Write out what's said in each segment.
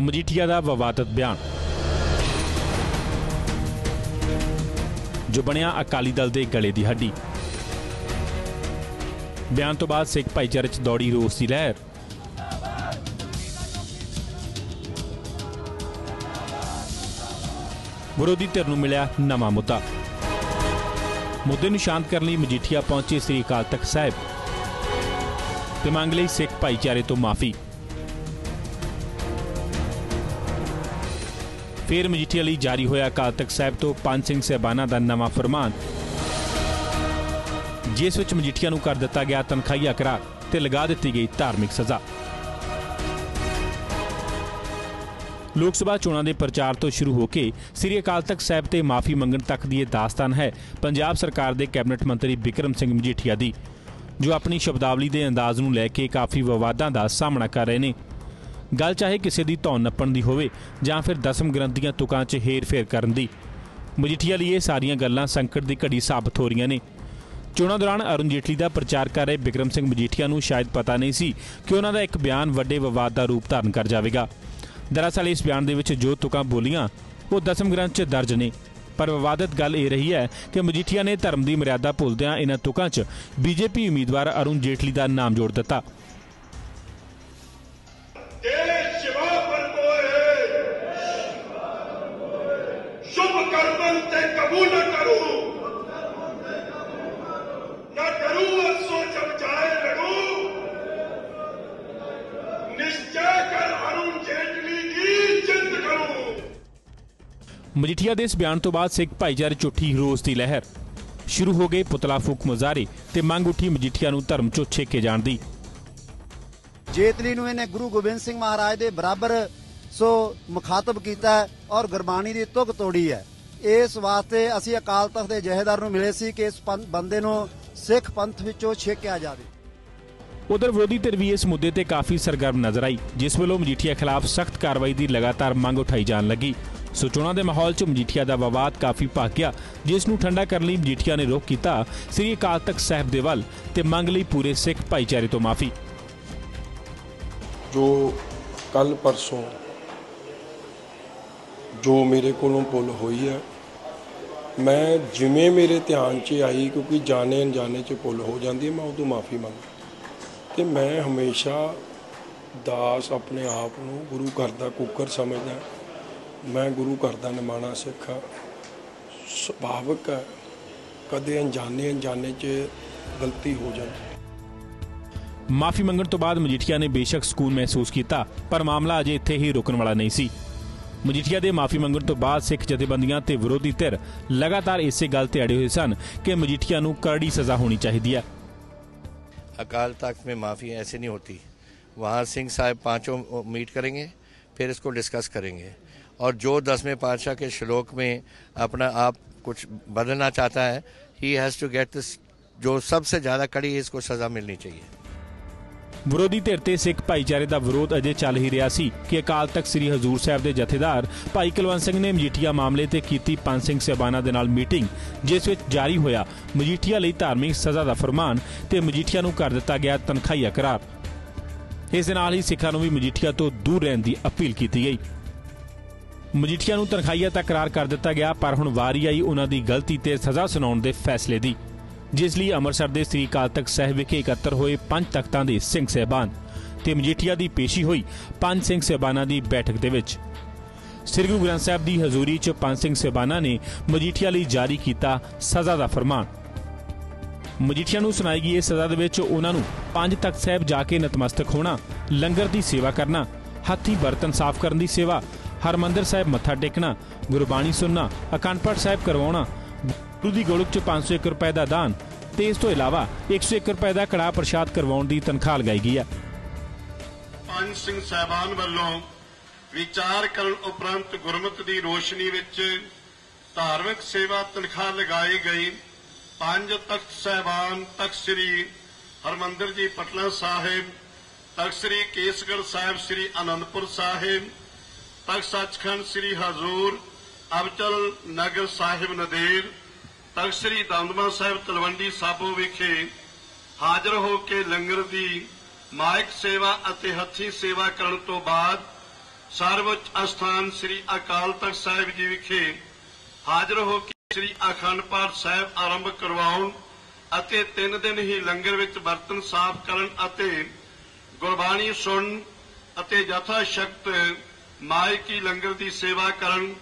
ਮਜੀਠੀਆ ਦਾ ਵਿਵਾਦਤ ਬਿਆਨ। ਜੋ ਬਣਿਆ ਅਕਾਲੀ ਦਲ ਦੇ ਗਲੇ ਦੀ ਹੱਡੀ। ਬਿਆਨ ਤੋਂ ਬਾਅਦ ਸਿੱਖ ਭਾਈਚਾਰੇ 'ਚ ਦੌੜੀ ਰੋਸ ਦੀ ਲਹਿਰ। ਵਿਰੋਧੀ ਧਿਰ ਨੂੰ ਮਿਲਿਆ ਨਵਾਂ ਮੁੱਦਾ। ਮੁੱਦੇ ਨੂੰ ਸ਼ਾਂਤ ਕਰਨ ਲਈ ਮਜੀਠੀਆ ਪਹੁੰਚੇ ਸ੍ਰੀ ਅਕਾਲ ਤਖਤ ਸਾਹਿਬ। ਤੇ ਮੰਗ ਲਈ ਸਿੱਖ ਭਾਈਚਾਰੇ ਤੋਂ ਮਾਫੀ। ਫਿਰ ਮਜੀਠੀਆ ਲਈ ਜਾਰੀ ਹੋਇਆ ਅਕਾਲ ਤਖਤ ਸਾਹਿਬ ਤੋਂ ਪੰਜ ਸਿੰਘ ਸਹਿਬਾਨਾਂ ਦਾ ਨਵਾਂ ਫਰਮਾਨ। ਜਿਸ ਵਿੱਚ ਮਜੀਠੀਆ ਨੂੰ ਕਰ ਦਿੱਤਾ ਗਿਆ ਤਨਖਾਹੀਆ ਕਰਾਰ ਤੇ ਲਗਾ ਦਿੱਤੀ ਗਈ ਧਾਰਮਿਕ ਸਜ਼ਾ। ਲੋਕ ਸਭਾ ਚੋਣਾਂ ਦੇ ਪ੍ਰਚਾਰ ਤੋਂ ਸ਼ੁਰੂ ਹੋ ਕੇ ਸ੍ਰੀ ਅਕਾਲ ਤਖਤ ਸਾਹਿਬ ਤੇ ਮਾਫੀ ਮੰਗਣ ਤੱਕ ਦੀ ਇਹ ਦਾਸਤਾਨ ਹੈ ਪੰਜਾਬ ਸਰਕਾਰ ਦੇ ਕੈਬਨਿਟ ਮੰਤਰੀ ਬਿਕਰਮ ਸਿੰਘ ਮਜੀਠੀਆ ਦੀ, ਜੋ ਆਪਣੀ ਸ਼ਬਦਾਵਲੀ ਦੇ ਅੰਦਾਜ਼ ਨੂੰ ਲੈ ਕੇ ਕਾਫੀ ਵਿਵਾਦਾਂ ਦਾ ਸਾਹਮਣਾ ਕਰ ਰਹੇ ਨੇ। ਗੱਲ ਚਾਹੇ ਕਿਸੇ ਦੀ ਧੌਣ ਨੱਪਣ ਦੀ ਹੋਵੇ ਜਾਂ ਫਿਰ ਦਸਮ ਗ੍ਰੰਥ ਦੀਆਂ ਤੁਕਾਂ 'ਚ ਹੇਰ-ਫੇਰ ਕਰਨ ਦੀ। ਮਜੀਠੀਆ ਲਈ ਇਹ ਸਾਰੀਆਂ ਗੱਲਾਂ ਸੰਕਟ ਦੀ ਘੜੀ ਸਾਬਤ ਹੋ ਰਹੀਆਂ ਨੇ। ਚੋਣਾਂ ਦੌਰਾਨ ਅਰੁਣ ਜੇਟਲੀ ਦਾ ਪ੍ਰਚਾਰ ਕਰ ਰਹੇ ਬਿਕਰਮ ਸਿੰਘ ਮਜੀਠੀਆ ਨੂੰ ਸ਼ਾਇਦ ਪਤਾ ਨਹੀਂ ਸੀ ਕਿ ਉਹਨਾਂ ਦਾ ਇੱਕ ਬਿਆਨ ਵੱਡੇ ਵਿਵਾਦ ਦਾ ਰੂਪ ਧਾਰਨ ਕਰ ਜਾਵੇਗਾ। ਦਰਅਸਲ ਇਸ ਬਿਆਨ ਦੇ ਵਿੱਚ ਜੋ ਤੁਕਾਂ ਬੋਲੀਆਂ, ਉਹ ਦਸਮ ਗ੍ਰੰਥ 'ਚ ਦਰਜ ਨੇ। ਪਰ ਵਿਵਾਦਤ ਗੱਲ ਇਹ ਰਹੀ ਹੈ ਕਿ ਮਜੀਠੀਆ ਨੇ ਧਰਮ ਦੀ ਮਰਿਆਦਾ ਭੁੱਲਦਿਆਂ ਇਹਨਾਂ ਤੁਕਾਂ 'ਚ ਬੀਜੇਪੀ ਉਮੀਦਵਾਰ ਅਰੁਣ ਜੇਟਲੀ ਦਾ ਨਾਮ ਜੋੜ ਦਿੱਤਾ। ਮਜੀਠੀਆ ਦੇ ਇਸ ਬਿਆਨ ਤੋਂ ਬਾਅਦ ਸਿੱਖ ਭਾਈਚਾਰੇ 'ਚ ਉੱਠੀ ਰੋਸ ਦੀ ਲਹਿਰ। ਸ਼ੁਰੂ ਹੋ ਗਏ ਪੁਤਲਾ ਫੂਕ ਮੁਜ਼ਾਹਰੇ ਤੇ ਮੰਗ ਉੱਠੀ ਮਜੀਠੀਆ ਨੂੰ ਧਰਮ 'ਚੋਂ ਛੇਕੇ ਜਾਣ ਦੀ। ਜੇਤਲੀ ਨੂੰ ਇਹਨੇ ਗੁਰੂ ਗੋਬਿੰਦ ਸਿੰਘ ਮਹਾਰਾਜ ਦੇ ਬਰਾਬਰ ਸੋ ਮੁਖਾਤਬ ਕੀਤਾ ਔਰ ਗੁਰਬਾਣੀ ਦੀ ਤੁਕ ਤੋੜੀ ਹੈ। ਇਸ ਵਾਸਤੇ ਅਸੀਂ ਅਕਾਲ ਤਖਤ ਦੇ ਜਹੇਦਾਰ ਨੂੰ ਮਿਲੇ ਸੀ ਕਿ ਇਸ ਬੰਦੇ ਨੂੰ ਸਿੱਖ ਪੰਥ ਵਿੱਚੋਂ ਛੇਕਿਆ ਜਾਵੇ। ਉਧਰ ਵਿਰੋਧੀ ਧਿਰ ਵੀ ਇਸ ਮੁੱਦੇ ਤੇ ਕਾਫੀ ਸਰਗਰਮ ਨਜ਼ਰ ਆਈ ਜਿਸ ਵੱਲੋਂ ਮਜੀਠੀਆ ਖਿਲਾਫ ਸਖਤ ਕਾਰਵਾਈ ਦੀ ਲਗਾਤਾਰ ਮੰਗ ਉਠਾਈ ਜਾਣ ਲੱਗੀ। ਸੋ ਚੋਣਾਂ ਦੇ ਮਾਹੌਲ 'ਚ ਮਜੀਠੀਆ ਦਾ ਵਿਵਾਦ ਕਾਫੀ ਭਖ ਗਿਆ, ਜਿਸ ਨੂੰ ਠੰਡਾ ਕਰਨ ਲਈ ਮਜੀਠੀਆ ਨੇ ਰੁਖ ਕੀਤਾ ਸ੍ਰੀ ਅਕਾਲ ਤਖਤ ਸਾਹਿਬ ਦੇ ਵੱਲ ਤੇ ਮੰਗ ਲਈ ਪੂਰੇ ਸਿੱਖ ਭਾਈਚਾਰੇ ਤੋਂ ਮਾਫੀ। ਜੋ ਕੱਲ ਪਰਸੋਂ ਜੋ ਮੇਰੇ ਕੋਲੋਂ ਭੁੱਲ ਹੋਈ ਹੈ, ਮੈਂ ਜਿਵੇਂ ਮੇਰੇ ਧਿਆਨ 'ਚ ਆਈ ਕਿਉਂਕਿ ਜਾਣੇ ਅਣਜਾਣੇ 'ਚ ਭੁੱਲ ਹੋ ਜਾਂਦੀ ਹੈ, ਮੈਂ ਉਦੋਂ ਮਾਫੀ ਮੰਗ ਤੇ ਮੈਂ ਹਮੇਸ਼ਾ ਦਾਸ ਆਪਣੇ ਆਪ ਨੂੰ ਗੁਰੂ ਘਰ ਦਾ ਕੁੱਕਰ ਸਮਝਦਾ। ਮੈਂ ਗੁਰੂ ਘਰ ਦਾ ਨਿਮਾਣਾ ਸਿੱਖ ਹਾਂ ਸੁਭਾਵਿਕ ਹੈ ਕਦੇ ਅਣਜਾਣੇ ਅਣਜਾਣੇ 'ਚ ਗਲਤੀ ਹੋ ਜਾਂਦੀ ਮਾਫੀ ਮੰਗਣ ਤੋਂ ਬਾਅਦ ਮਜੀਠੀਆ ਨੇ ਬੇਸ਼ੱਕ ਸਕੂਨ ਮਹਿਸੂਸ ਕੀਤਾ ਪਰ ਮਾਮਲਾ ਅਜੇ ਇੱਥੇ ਹੀ ਰੁਕਣ ਵਾਲਾ ਨਹੀਂ ਸੀ ਮਜੀਠੀਆ ਦੇ ਮਾਫੀ ਮੰਗਣ ਤੋਂ ਬਾਅਦ ਸਿੱਖ ਜਥੇਬੰਦੀਆਂ ਤੇ ਵਿਰੋਧੀ ਧਿਰ ਲਗਾਤਾਰ ਇਸੇ ਗੱਲ ਤੇ ਅੜੇ ਹੋਏ ਸਨ ਕਿ ਮਜੀਠੀਆ ਨੂੰ ਕਰੜੀ ਸਜ਼ਾ ਹੋਣੀ ਚਾਹੀਦੀ ਹੈ अकाल तख्त में माफ़ी ऐसे नहीं होती वहाँ सिंह साहब पांचों मीट करेंगे फिर इसको डिस्कस करेंगे और जो दसवें पातशाह के श्लोक में अपना आप कुछ बदलना चाहता है he has to get this जो सबसे ज़्यादा कड़ी है इसको सज़ा मिलनी चाहिए ਵਿਰੋਧੀ ਧਿਰ ਤੇ ਸਿੱਖ ਭਾਈਚਾਰੇ ਦਾ ਵਿਰੋਧ ਅਜੇ ਚੱਲ ਹੀ ਰਿਹਾ ਸੀ ਕਿ ਅਕਾਲ ਤਖਤ ਸ੍ਰੀ ਹਜ਼ੂਰ ਸਾਹਿਬ ਦੇ ਜਥੇਦਾਰ ਭਾਈ ਕੁਲਵੰਤ ਸਿੰਘ ਨੇ ਮਜੀਠੀਆ ਮਾਮਲੇ ਤੇ ਕੀਤੀ ਪੰਜ ਸਿੰਘ ਸਹਿਬਾਨਾਂ ਦੇ ਨਾਲ ਮੀਟਿੰਗ ਜਿਸ ਵਿੱਚ ਜਾਰੀ ਹੋਇਆ ਮਜੀਠੀਆ ਲਈ ਧਾਰਮਿਕ ਸਜ਼ਾ ਦਾ ਫਰਮਾਨ ਤੇ ਮਜੀਠੀਆ ਨੂੰ ਕਰ ਦਿੱਤਾ ਗਿਆ ਤਨਖਾਹੀਆ ਕਰਾਰ ਇਸ ਦੇ ਨਾਲ ਹੀ ਸਿੱਖਾਂ ਨੂੰ ਵੀ ਮਜੀਠੀਆ ਤੋਂ ਦੂਰ ਰਹਿਣ ਦੀ ਅਪੀਲ ਕੀਤੀ ਗਈ ਮਜੀਠੀਆ ਨੂੰ ਤਨਖਾਹੀਆ ਤਾਂ ਕਰਾਰ ਕਰ ਦਿੱਤਾ ਗਿਆ, ਪਰ ਹੁਣ ਵਾਰੀ ਆਈ ਉਹਨਾਂ ਦੀ ਗਲਤੀ ਤੇ ਸਜ਼ਾ ਸੁਣਾਉਣ ਦੇ ਫੈਸਲੇ ਦੀ। ਜਿਸ ਲਈ ਅੰਮ੍ਰਿਤਸਰ ਦੇ ਸ੍ਰੀ ਅਕਾਲ ਤਖਤ ਸਾਹਿਬ ਵਿਖੇ ਇਕੱਤਰ ਹੋਏ ਪੰਜ ਤਖਤਾਂ ਦੇ ਸਿੰਘ ਸਹਿਬਾਨ ਤੇ ਮਜੀਠੀਆ ਦੀ ਪੇਸ਼ੀ ਹੋਈ ਪੰਜ ਸਿੰਘ ਸਹਿਬਾਨਾਂ ਦੀ ਬੈਠਕ ਦੇ ਵਿੱਚ। ਸ੍ਰੀ ਗੁਰੂ ਗ੍ਰੰਥ ਸਾਹਿਬ ਦੀ ਹਜ਼ੂਰੀ 'ਚ ਪੰਜ ਸਿੰਘ ਸਹਿਬਾਨਾਂ ਨੇ ਮਜੀਠੀਆ ਲਈ ਜਾਰੀ ਕੀਤਾ ਸਜ਼ਾ ਦਾ ਫਰਮਾਨ। ਮਜੀਠੀਆ ਨੂੰ ਸੁਣਾਈ ਗਈ ਇਸ ਸਜ਼ਾ ਦੇ ਵਿੱਚ ਉਹਨਾਂ ਨੂੰ ਪੰਜ ਤਖਤ ਸਾਹਿਬ ਜਾ ਕੇ ਨਤਮਸਤਕ ਹੋਣਾ, ਲੰਗਰ ਦੀ ਸੇਵਾ ਕਰਨਾ, ਹੱਥੀ ਬਰਤਨ ਸਾਫ਼ ਕਰਨ ਦੀ ਸੇਵਾ ਹਰਮੰਦਰ ਸਾਹਿਬ ਮੱਥਾ ਟੇਕਣਾ ਗੁਰਬਾਣੀ ਸੁਣਨਾ, ਅਖੰਡ ਪਾਠ ਸਾਹਿਬ ਕਰਵਾਉਣਾ, ਗੁਰੂ ਦੀ ਗੋਲਕ 'ਚ 501 ਰੁਪਏ ਦਾ ਦਾਨ, ਤੇ ਇਸ ਤੋਂ ਇਲਾਵਾ 101 ਰੁਪਏ ਦਾ ਕੜਾਹ ਪ੍ਰਸ਼ਾਦ ਕਰਵਾਉਣ ਦੀ ਤਨਖਾਹ ਲਗਾਈ ਗਈ ਹੈ। ਪੰਜ ਸਿੰਘ ਸਾਹਿਬਾਨ ਵੱਲੋਂ ਵਿਚਾਰ ਕਰਨ ਉਪਰੰਤ ਗੁਰਮਤਿ ਦੀ ਰੋਸ਼ਨੀ ਵਿੱਚ ਧਾਰਮਿਕ ਸੇਵਾ ਤਨਖਾਹ ਲਗਾਈ ਗਈ। ਪੰਜ ਤਖਤ ਸਾਹਿਬਾਨ, ਤਖਤ ਸ੍ਰੀ ਹਰਮੰਦਰ ਜੀ ਪਟਨਾ ਸਾਹਿਬ, ਤਖਤ ਸ੍ਰੀ ਕੇਸਗੜ੍ਹ ਸਾਹਿਬ, ਸ੍ਰੀ ਅਨੰਦਪੁਰ ਸਾਹਿਬ ਤਖਤ ਸੱਚਖੰਡ ਸ੍ਰੀ ਹਜ਼ੂਰ ਅਬਚਲ ਨਗਰ ਸਾਹਿਬ ਨਦੇੜ ਤਖਤ ਸ੍ਰੀ ਦਮਦਮਾ ਸਾਹਿਬ ਤਲਵੰਡੀ ਸਾਬੋ ਵਿਖੇ ਹਾਜ਼ਰ ਹੋ ਕੇ ਲੰਗਰ ਦੀ ਮਾਇਕ ਸੇਵਾ ਅਤੇ ਹੱਥੀ ਸੇਵਾ ਕਰਨ ਤੋਂ ਬਾਅਦ ਸਰਵਉੱਚ ਅਸਥਾਨ ਸ੍ਰੀ ਅਕਾਲ ਤਖਤ ਸਾਹਿਬ ਜੀ ਵਿਖੇ ਹਾਜ਼ਰ ਹੋ ਕੇ ਸ੍ਰੀ ਅਖੰਡ ਪਾਠ ਸਾਹਿਬ ਆਰੰਭ ਕਰਵਾਉਣ ਅਤੇ ਤਿੰਨ ਦਿਨ ਹੀ ਲੰਗਰ ਵਿੱਚ ਬਰਤਨ ਸਾਫ਼ ਕਰਨ ਅਤੇ ਗੁਰਬਾਣੀ ਸੁਣਨ ਅਤੇ ਜਥਾ ਸ਼ਕਤ ਮਾਇਕੀ ਲੰਗਰ ਦੀ ਸੇਵਾ ਕਰਨ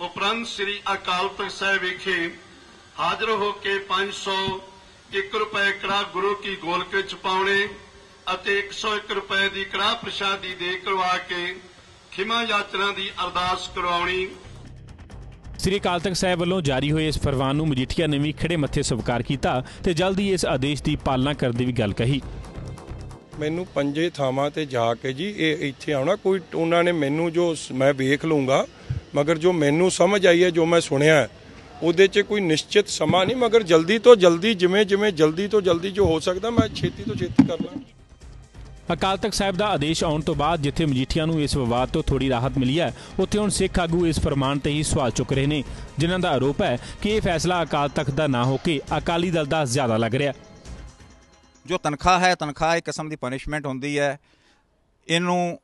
ਉਪਰੰਤ ਸ੍ਰੀ ਅਕਾਲ ਤਖਤ ਸਾਹਿਬ ਵਿਖੇ ਹਾਜ਼ਰ ਹੋ ਕੇ 500 1 ਰੁਪਏ ਕੜਾ ਗੁਰੂ ਕੀ ਗੋਲਕ ਵਿੱਚ ਪਾਉਣੇ ਅਤੇ 101 ਰੁਪਏ ਦੀ ਕੜਾ ਪ੍ਰਸ਼ਾਦੀ ਦੇ ਕਰਵਾ ਕੇ ਖਿਮਾ ਯਾਤਰਾ ਦੀ ਅਰਦਾਸ ਕਰਵਾਉਣੀ। ਸ੍ਰੀ ਅਕਾਲ ਤਖਤ ਸਾਹਿਬ ਵੱਲੋਂ ਜਾਰੀ ਹੋਏ ਇਸ ਫਰਮਾਨ ਨੂੰ ਮਜੀਠੀਆ ਨੇ ਵੀ ਖੜੇ ਮੱਥੇ ਸਵੀਕਾਰ ਕੀਤਾ ਤੇ ਜਲਦੀ ਇਸ ਆਦੇਸ਼ ਦੀ ਪਾਲਣਾ ਕਰਨ ਦੀ ਵੀ ਗੱਲ ਕਹੀ। ਮੈਨੂੰ ਪੰਜੇ ਥਾਵਾਂ ਤੇ ਜਾ ਕੇ ਜੀ, ਇਹ ਇੱਥੇ ਆਉਣਾ। ਕੋਈ ਉਹਨਾਂ ਨੇ ਮੈਨੂੰ ਜੋ ਮੈਂ ਵੇਖ ਲੂੰਗਾ ਮਗਰ ਜੋ ਮੈਨੂੰ ਸਮਝ ਆਈ ਹੈ, ਜੋ ਮੈਂ ਸੁਣਿਆ ਉਹਦੇ 'ਚ ਕੋਈ ਨਿਸ਼ਚਿਤ ਸਮਾਂ ਨਹੀਂ, ਮਗਰ ਜਲਦੀ ਤੋਂ ਜਲਦੀ, ਜਿਵੇਂ ਜਿਵੇਂ ਜਲਦੀ ਤੋਂ ਜਲਦੀ ਜੋ ਹੋ ਸਕਦਾ, ਮੈਂ ਛੇਤੀ ਤੋਂ ਛੇਤੀ ਕਰ ਲਾਂ। ਅਕਾਲ ਤਖਤ ਸਾਹਿਬ ਦਾ ਆਦੇਸ਼ ਆਉਣ ਤੋਂ ਬਾਅਦ ਜਿੱਥੇ ਮਜੀਠੀਆ ਨੂੰ ਇਸ ਵਿਵਾਦ ਤੋਂ ਥੋੜੀ ਰਾਹਤ ਮਿਲੀ ਹੈ, ਉੱਥੇ ਹੁਣ ਸਿੱਖ ਆਗੂ ਇਸ ਫਰਮਾਨ ਤੇ ਹੀ ਸਵਾਲ ਚੁੱਕ ਰਹੇ ਨੇ, ਜਿਨ੍ਹਾਂ ਦਾ ਆਰੋਪ ਹੈ ਕਿ ਇਹ ਫੈਸਲਾ ਅਕਾਲ ਤਖਤ ਦਾ ਨਾ ਹੋ ਕੇ ਅਕਾਲੀ ਦਲ ਦਾ ਜ਼ਿਆਦਾ ਲੱਗ ਰਿਹਾ ਜੋ ਤਨਖਾਹ ਹੈ, ਤਨਖਾਹ ਇੱਕ ਕਿਸਮ ਦੀ ਪਨਿਸ਼ਮੈਂਟ ਹੁੰਦੀ ਹੈ। ਇਹਨੂੰ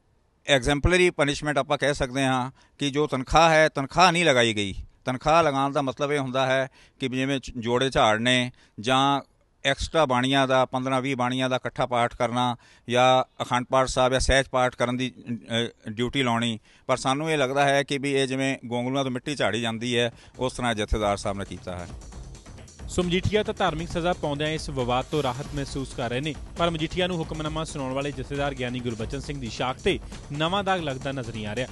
ਐਗਜ਼ੈਂਪਲਰੀ ਪਨਿਸ਼ਮੈਂਟ ਆਪਾਂ ਕਹਿ ਸਕਦੇ ਹਾਂ ਕਿ ਜੋ ਤਨਖਾਹ ਹੈ, ਤਨਖਾਹ ਨਹੀਂ ਲਗਾਈ ਗਈ। ਤਨਖਾਹ ਲਗਾਉਣ ਦਾ ਮਤਲਬ ਇਹ ਹੁੰਦਾ ਹੈ ਕਿ ਜਿਵੇਂ ਜੋੜੇ ਝਾੜ ਨੇ ਜਾਂ ਐਕਸਟਰਾ ਬਾਣੀਆਂ ਦਾ 15 20 ਬਾਣੀਆਂ ਦਾ ਇਕੱਠਾ ਪਾਠ ਕਰਨਾ ਜਾਂ ਅਖੰਡ ਪਾਠ ਸਾਹਿਬ ਜਾਂ ਸਹਿਜ ਪਾਠ ਕਰਨ ਦੀ ਡਿਊਟੀ ਲਾਉਣੀ। ਪਰ ਸਾਨੂੰ ਇਹ ਲੱਗਦਾ ਹੈ ਕਿ ਵੀ ਇਹ ਜਿਵੇਂ ਗੋਂਗਲੂਆਂ ਤੋਂ ਮਿੱਟੀ ਝਾੜੀ ਜਾਂਦੀ ਹੈ, ਉਸ ਤਰ੍ਹਾਂ ਜਥੇਦਾਰ ਸਾਹਿਬ ਨੇ ਕੀਤਾ ਹੈ। ਸੋ ਮਜੀਠੀਆ ਤਾਂ ਧਾਰਮਿਕ ਸਜ਼ਾ ਪਾਉਂਦਿਆਂ ਇਸ ਵਿਵਾਦ ਤੋਂ ਰਾਹਤ ਮਹਿਸੂਸ ਕਰ ਰਹੇ ਨੇ। ਪਰ ਮਜੀਠੀਆ ਨੂੰ ਹੁਕਮਨਾਮਾ ਸੁਣਾਉਣ ਵਾਲੇ ਜਥੇਦਾਰ ਗਿਆਨੀ ਗੁਰਬਚਨ ਸਿੰਘ ਦੀ ਸ਼ਾਖ ਤੇ ਨਵਾਂ ਦਾਗ ਲੱਗਦਾ ਨਜ਼ਰ ਨਹੀਂ ਆ ਰਿਹਾ।